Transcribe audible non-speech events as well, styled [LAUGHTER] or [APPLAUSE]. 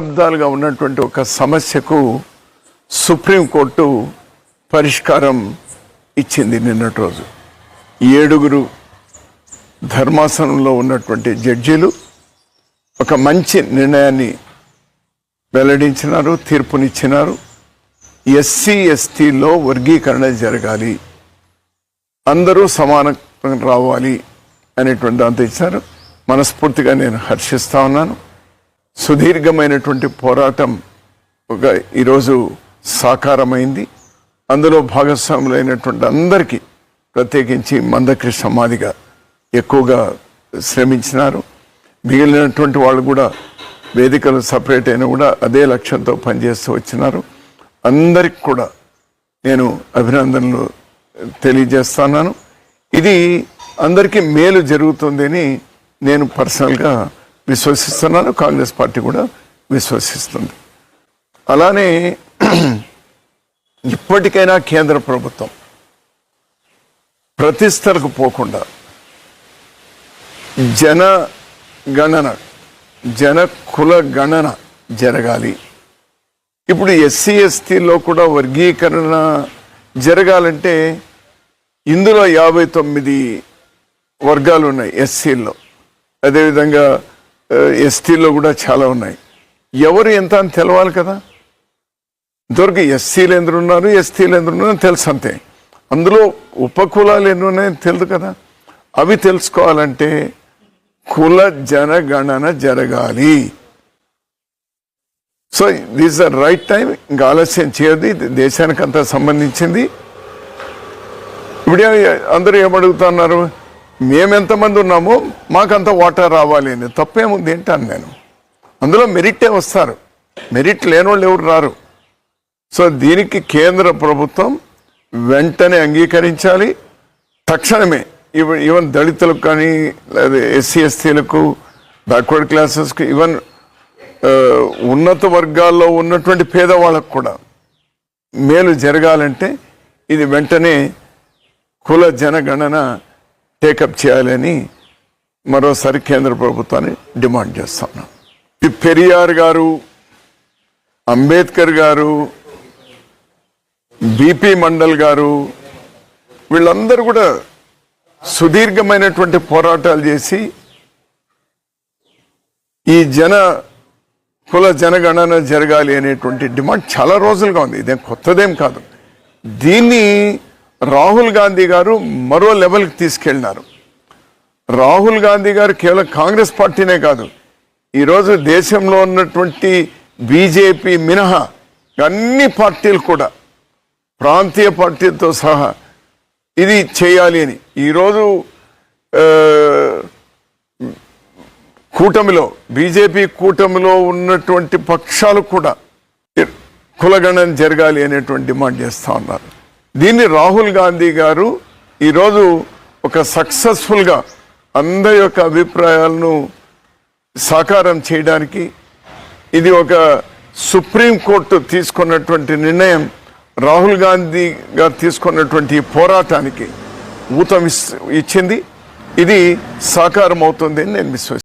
శతాబ్దాలుగా ఉన్నటువంటి ఒక సమస్యకు సుప్రీంకోర్టు పరిష్కారం ఇచ్చింది నిన్నటి రోజు. ఏడుగురు ధర్మాసనంలో ఉన్నటువంటి జడ్జీలు ఒక మంచి నిర్ణయాన్ని వెల్లడించినారు తీర్పునిచ్చినారు. ఎస్సీ ఎస్టీలో వర్గీకరణ జరగాలి. అందరూ సమానంగా రావాలి అనేటువంటి దాంతో ఇచ్చారు మనస్ఫూర్తిగా నేను హర్షిస్తా ఉన్నాను. సుదీర్ఘమైనటువంటి పోరాటం ఒక ఈరోజు సాకారమైంది. అందులో భాగస్వాములైనటువంటి అందరికీ ప్రత్యేకించి మందకృష్ణ మాదిగా ఎక్కువగా శ్రమించినారు. మిగిలినటువంటి వాళ్ళు కూడా వేదికలు సపరేట్ అయినా కూడా అదే లక్ష్యంతో పనిచేస్తూ వచ్చినారు. అందరికి కూడా నేను అభినందనలు తెలియజేస్తున్నాను. ఇది అందరికీ మేలు జరుగుతుందని నేను పర్సనల్గా విశ్వసిస్తున్నాను. కాంగ్రెస్ పార్టీ కూడా విశ్వసిస్తుంది. అలానే [CLEARS THROAT] ఇప్పటికైనా కేంద్ర ప్రభుత్వం ప్రతిష్టలకు పోకుండా జన గణన జన కుల గణన జరగాలి. ఇప్పుడు ఎస్సీ ఎస్టీలో కూడా వర్గీకరణ జరగాలంటే ఇందులో యాభై తొమ్మిది వర్గాలు ఉన్నాయి ఎస్సీల్లో. అదేవిధంగా ఎస్టీలో కూడా చాలా ఉన్నాయి. ఎవరు ఎంత అని తెలవాలి కదా? ఇంతవరకు ఎస్సీలు ఎందరు ఉన్నారు ఎస్టీలు ఎందరు ఉన్నారని తెలుసు అంతే. అందులో ఉపకులాలు ఎన్ని ఉన్నాయని తెలుసు కదా? అవి తెలుసుకోవాలంటే కుల జనగణన జరగాలి. So this the right time ఇంకా ఆలస్యం చేయదు దేశానికి అంతా సంబంధించింది. ఇప్పుడు అందరూ ఏమడుగుతున్నారు? మేమెంతమంది ఉన్నామో మాకంత వాటర్ రావాలి అని. తప్పేముంది ఏంటాను నేను. అందులో మెరిటే వస్తారు. మెరిట్ లేనోళ్ళు ఎవరు రారు. సో దీనికి కేంద్ర ప్రభుత్వం వెంటనే అంగీకరించాలి. తక్షణమే ఈవెన్ ఈవెన్ దళితులకు కానీ లేదా ఎస్సీ ఎస్టీలకు బ్యాక్వర్డ్ క్లాసెస్కి ఈవెన్ ఉన్నత వర్గాల్లో ఉన్నటువంటి పేదవాళ్ళకు కూడా మేలు జరగాలంటే ఇది వెంటనే కుల జనగణన టేకప్ చేయాలని మరోసారి కేంద్ర ప్రభుత్వాన్ని డిమాండ్ చేస్తున్నాం. పెరియార్ గారు అంబేద్కర్ గారు బీపీ మండల్ గారు వీళ్ళందరూ కూడా సుదీర్ఘమైనటువంటి పోరాటాలు చేసి ఈ జన కుల జనగణన జరగాలి అనేటువంటి డిమాండ్ చాలా రోజులుగా ఉంది. ఇదేం కొత్తదేం కాదు. దీన్ని రాహుల్ గాంధీ గారు మరో లెవెల్కి తీసుకెళ్ళినారు. రాహుల్ గాంధీ గారు కేవలం కాంగ్రెస్ పార్టీనే కాదు ఈరోజు దేశంలో ఉన్నటువంటి బీజేపీ మినహా అన్ని పార్టీలు కూడా ప్రాంతీయ పార్టీలతో సహా ఇది చేయాలి అని. ఈరోజు కూటమిలో బీజేపీ కూటమిలో ఉన్నటువంటి పక్షాలు కూడా కులగణన జరగాలి అనేటువంటి డిమాండ్ చేస్తా ఉన్నారు. దీన్ని రాహుల్ గాంధీ గారు ఈరోజు ఒక సక్సెస్ఫుల్గా అందరి యొక్క అభిప్రాయాలను సాకారం చేయడానికి ఇది ఒక సుప్రీంకోర్టు తీసుకున్నటువంటి నిర్ణయం రాహుల్ గాంధీ గారు తీసుకున్నటువంటి పోరాటానికి ఊతం ఇచ్చింది. ఇది సాకారం అవుతుంది అని నేను విశ్వసిస్తున్నాను